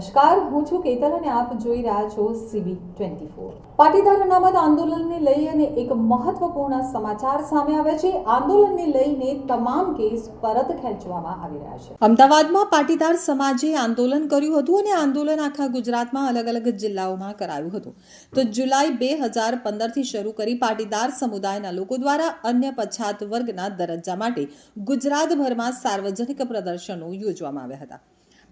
નમસ્કાર, હું છું કેતલ અને આપ જોઈ રહ્યા છો સીબી ટ્વેન્ટી ફોર પાટીદાર અનામત આંદોલનને લઈ અને એક મહત્વપૂર્ણ સમાચાર સામે આવ્યા છે. આંદોલનને લઈને તમામ કેસ પરત ખેંચવામાં આવી રહ્યા છે. અમદાવાદમાં પાટીદાર સમાજે આંદોલન કર્યું હતું અને આંદોલન આખા ગુજરાતમાં અલગ અલગ જિલ્લાઓમાં કરાયું હતું. તો જુલાઈ બે હજાર પંદરથી શરૂ કરી પાટીદાર સમુદાયના લોકો દ્વારા અન્ય પછાત વર્ગના દરજ્જા માટે ગુજરાતભરમાં સાર્વજનિક પ્રદર્શનો યોજવામાં આવ્યા હતા.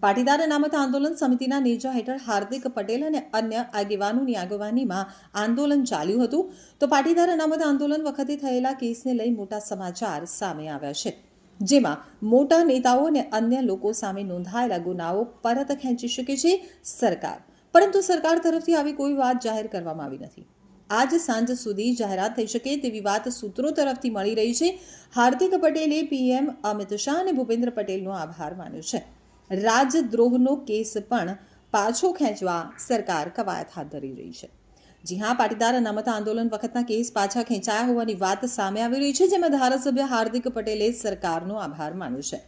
પાટીદાર અનામત આંદોલન સમિતિના નેજા હેઠળ હાર્દિક પટેલ અને અન્ય આગેવાનોની આગેવાનીમાં આંદોલન ચાલ્યું હતું. તો પાટીદાર અનામત આંદોલન વખતે થયેલા કેસને લઈ મોટા સમાચાર સામે આવ્યા છે. જેમાં મોટા નેતાઓ અને અન્ય લોકો સામે નોંધાયેલા ગુનાઓ પરત ખેંચી શકે છે સરકાર. પરંતુ સરકાર તરફથી આવી કોઈ વાત જાહેર કરવામાં આવી નથી. આજ સાંજ સુધી જાહેરાત થઈ શકે તેવી વાત સૂત્રો તરફથી મળી રહી છે. હાર્દિક પટેલે પીએમ અમિત શાહ અને ભૂપેન્દ્ર પટેલનો આભાર માન્યો છે. રાજદ્રોહનો કેસ પણ પાછો ખેંચવા સરકાર કવાયત હાથ ધરી રહી છે. જી હા, પાટીદાર અનામત આંદોલન વખતના કેસ પાછા ખેંચાયા હોવાની વાત સામે આવી રહી છે, જેમાં ધારાસભ્ય હાર્દિક પટેલે સરકારનો આભાર માન્યો છે.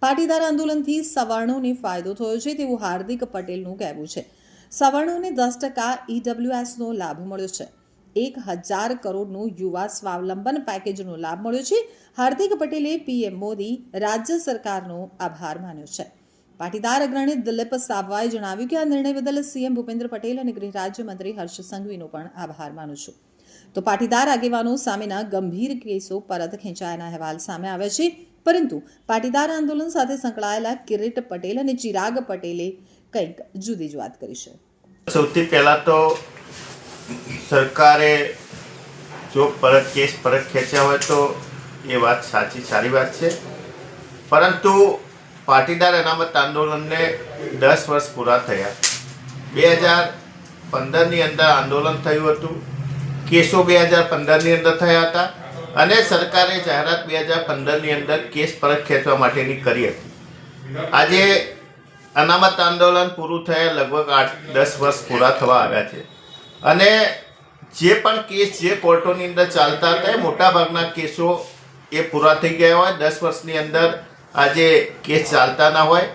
પાટીદાર આંદોલનથી સવર્ણોને ફાયદો થયો છે તેવું હાર્દિક પટેલનું કહેવું છે. સવર્ણોને દસ ટકા ઈડબ્લ્યુએસનો લાભ મળ્યો છે. એક હજાર કરોડનું યુવા સ્વાવલંબન પેકેજનો લાભ મળ્યો છે. હાર્દિક પટેલે પીએમ મોદી રાજ્ય સરકારનો આભાર માન્યો છે. પાટીદાર અગ્રણી દિલીપ સાબવાએ જણાવ્યું કે આ નિર્ણય બદલ સીએમ ભૂપેન્દ્ર પટેલ અને ગૃહ રાજ્યમંત્રી હર્ષ સંઘવીનો પણ આભાર માનું છું. તો પાટીદાર આગેવાનો સામેના ગંભીર કેસો પરત ખેંચાયાના અહેવાલ સામે આવ્યા છે. પરંતુ પાટીદાર આંદોલન સાથે સંકળાયેલા કિરીટ પટેલ અને ચિરાગ પટેલે કંઈક જુદી જ વાત કરી છે. સૌથી પહેલાં તો સરકારે જો પરત કેસ પરત ખેંચ્યા હોય તો એ વાત સાચી, સારી વાત છે. પરંતુ પાટીદાર અનામત આંદોલનને દસ વર્ષ પૂરા થયા. બે હજાર પંદરની અંદર આંદોલન થયું હતું. કેસો બે હજાર પંદરની અંદર થયા હતા અને સરકારે જાહેરાત બે હજાર પંદરની અંદર કેસ પરત ખેંચવા માટેની કરી હતી. આજે અનામત આંદોલન પૂરું થયા લગભગ આઠ, દસ વર્ષ પૂરા થવા આવ્યા છે. અને જે પણ કેસ જે કોર્ટોની અંદર ચાલતા હતા એ મોટાભાગના કેસો એ પૂરા થઈ ગયા હોય. દસ વર્ષની અંદર આજે કેસ ચાલતા ના હોય.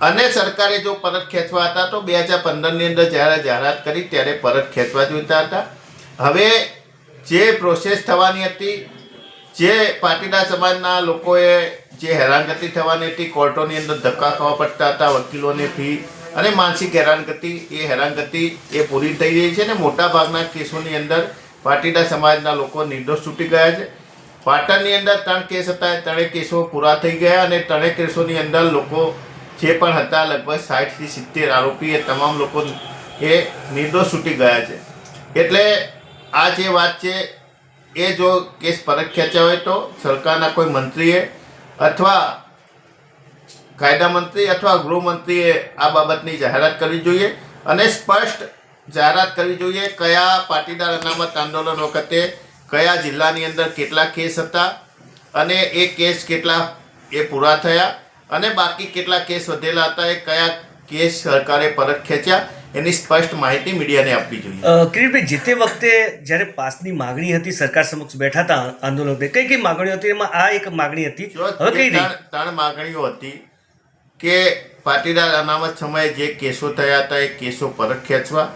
અને સરકારે જો પરત ખેંચવા હતા તો બે હજાર પંદરની અંદર જ્યારે જાહેરાત કરી ત્યારે પરત ખેંચવા જોઈતા હતા. હવે જે પ્રોસેસ થવાની હતી, જે પાટીદાર સમાજના લોકોએ જે હેરાનગતિ થવાની હતી, કોર્ટોની અંદર ધક્કા ખાવા પડતા હતા, વકીલોની ફી અને માનસિક હેરાનગતિ, એ હેરાનગતિ એ પૂરી થઈ રહી છે અને મોટાભાગના કેસોની અંદર પાટીદાર સમાજના લોકો નિર્દોષ છૂટી ગયા છે. પાટણની અંદર ત્રણ કેસ હતા. ત્રણેય કેસો પૂરા થઈ ગયા અને ત્રણેય કેસોની અંદર લોકો જે પણ હતા, લગભગ સાઠથી સિત્તેર આરોપી એ તમામ લોકો એ નિર્દોષ છૂટી ગયા છે. એટલે આ જે વાત છે, એ જો કેસ પરત ખેંચ્યા હોય તો સરકારના કોઈ મંત્રીએ અથવા કાયદા મંત્રી અથવા ગૃહમંત્રીએ આ બાબતની જાહેરાત કરવી જોઈએ અને સ્પષ્ટ જાહેરાત કરવી જોઈએ કયા પાટીદાર અનામત આંદોલન વખતે કયા જિલ્લાની અંદર કેટલા કેસ હતા અને એ કેસ કેટલા એ પૂરા થયા અને બાકી કેટલા કેસ વધેલા હતા એ કયા કેસ સરકારે પરત ખેંચ્યા એની સ્પષ્ટ માહિતી મીડિયાને આપવી જોઈએ. કિરીટભાઈ જે તે વખતે જ્યારે પાસની માગણી હતી સરકાર સમક્ષ બેઠા હતા આંદોલન કઈ કઈ માગણીઓ હતી? એમાં આ એક માગણી હતી. હવે કઈ ત્રણ ત્રણ માગણીઓ હતી કે પાટીદાર અનામત સમયે જે કેસો થયા હતા એ કેસો પરત ખેંચવા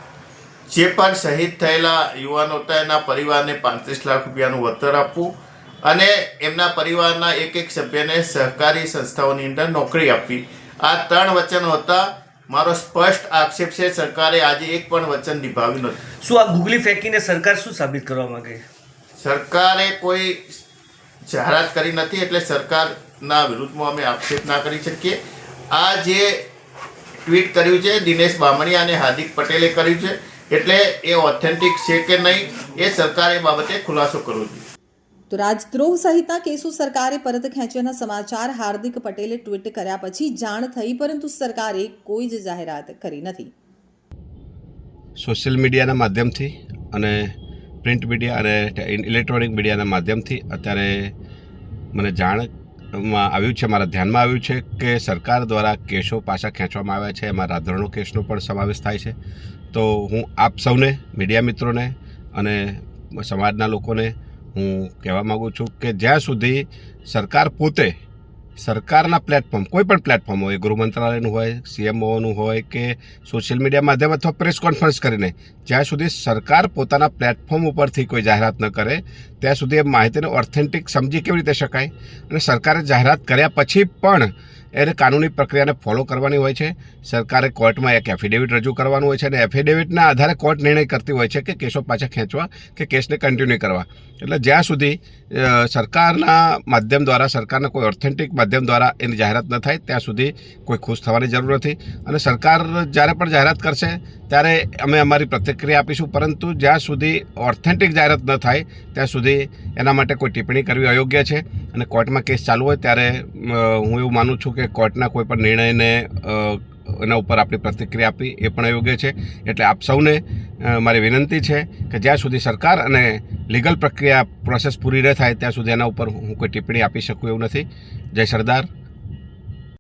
જે પણ શહીદ થયેલા યુવાનો હતા એના પરિવારને પાંત્રીસ લાખ રૂપિયાનું વળતર આપવું અને એમના પરિવારના એક એક સભ્યને સહકારી સંસ્થાઓની અંદર નોકરી આપવી. આ ત્રણ વચનો હતા. મારો સ્પષ્ટ આક્ષેપ છે સરકારે આજે એક પણ વચન નિભાવ્યું નથી. શું આ ગુગલી ફેંકીને સરકાર શું સાબિત કરવા માંગે? સરકારે કોઈ જાહેરાત કરી નથી એટલે સરકારના વિરુદ્ધમાં અમે આક્ષેપ ના કરી શકીએ. આ જે ટ્વીટ કર્યું છે દિનેશ બામણિયા અને હાર્દિક પટેલે કર્યું છે એટલે એ ઓથેન્ટિક છે કે નહીં એ સરકારે એ બાબતે ખુલાસો કરવો જોઈએ. તો રાજદ્રોહ સહિતના કેસો સરકારે પરત ખેંચ્યાના સમાચાર હાર્દિક પટેલે ટ્વીટ કર્યા પછી જાણ થઈ પરંતુ સરકારે કોઈ જ જાહેરાત કરી નથી. સોશિયલ મીડિયાના માધ્યમથી અને પ્રિન્ટ મીડિયા અને ઇલેક્ટ્રોનિક મીડિયાના માધ્યમથી અત્યારે મને જાણમાં આવ્યું છે મારા ધ્યાનમાં આવ્યું છે કે સરકાર દ્વારા કેસો પાછા ખેંચવામાં આવ્યા છે. એમાં રાધરણો કેસનો પણ સમાવેશ થાય છે. તો હું આપ સૌને, મીડિયા મિત્રોને અને સમાજના લોકોને હું કહેવા માગું છું કે જ્યાં સુધી સરકાર પોતે સરકારના પ્લેટફોર્મ, કોઈ પણ પ્લેટફોર્મ હોય, ગૃહ મંત્રાલયનું હોય સીએમઓનું હોય કે સોશિયલ મીડિયા માધ્યમ અથવા પ્રેસ કોન્ફરન્સ કરીને, જ્યાં સુધી સરકાર પોતાના પ્લેટફોર્મ ઉપરથી કોઈ જાહેરાત ન કરે, ત્યાં સુધી એ માહિતીને ઓથેન્ટિક સમજી કેવી રીતે શકાય? અને સરકારે જાહેરાત કર્યા પછી પણ એને કાનૂની પ્રક્રિયાને ફોલો કરવાની હોય છે. સરકારે કોર્ટમાં એક એફિડેવિટ રજૂ કરવાનું હોય છે અને એફિડેવિટના આધારે કોર્ટ નિર્ણય કરતી હોય છે કે કેસો પાછા ખેંચવા કે કેસને કન્ટિન્યુ કરવા. એટલે જ્યાં સુધી સરકારના માધ્યમ દ્વારા, સરકારના કોઈ ઓથેન્ટિક માધ્યમ દ્વારા એની જાહેરાત ન થાય, ત્યાં સુધી કોઈ ખુશ થવાની જરૂર નથી. અને સરકાર જ્યારે પણ જાહેરાત કરશે, ત્યારે અમે અમારી પ્રતિક્રિયા આપીશું. પરંતુ જ્યાં સુધી ઓથેન્ટિક જાહેરાત ન થાય, ત્યાં સુધી એના માટે કોઈ ટિપ્પણી કરવી અયોગ્ય છે. અને કોર્ટમાં કેસ ચાલુ હોય, ત્યારે હું એવું માનું છું કે કોર્ટના કોઈ પણ નિર્ણયને એના ઉપર આપણી પ્રતિક્રિયા આપવી એ પણ યોગ્ય છે. એટલે આપ સૌને મારી વિનંતી છે કે જ્યાં સુધી સરકાર અને લીગલ પ્રક્રિયા પ્રોસેસ પૂરી ન થાય, ત્યાં સુધી એના ઉપર હું કોઈ ટિપ્પણી આપી શકું એવું નથી. જય સરદાર.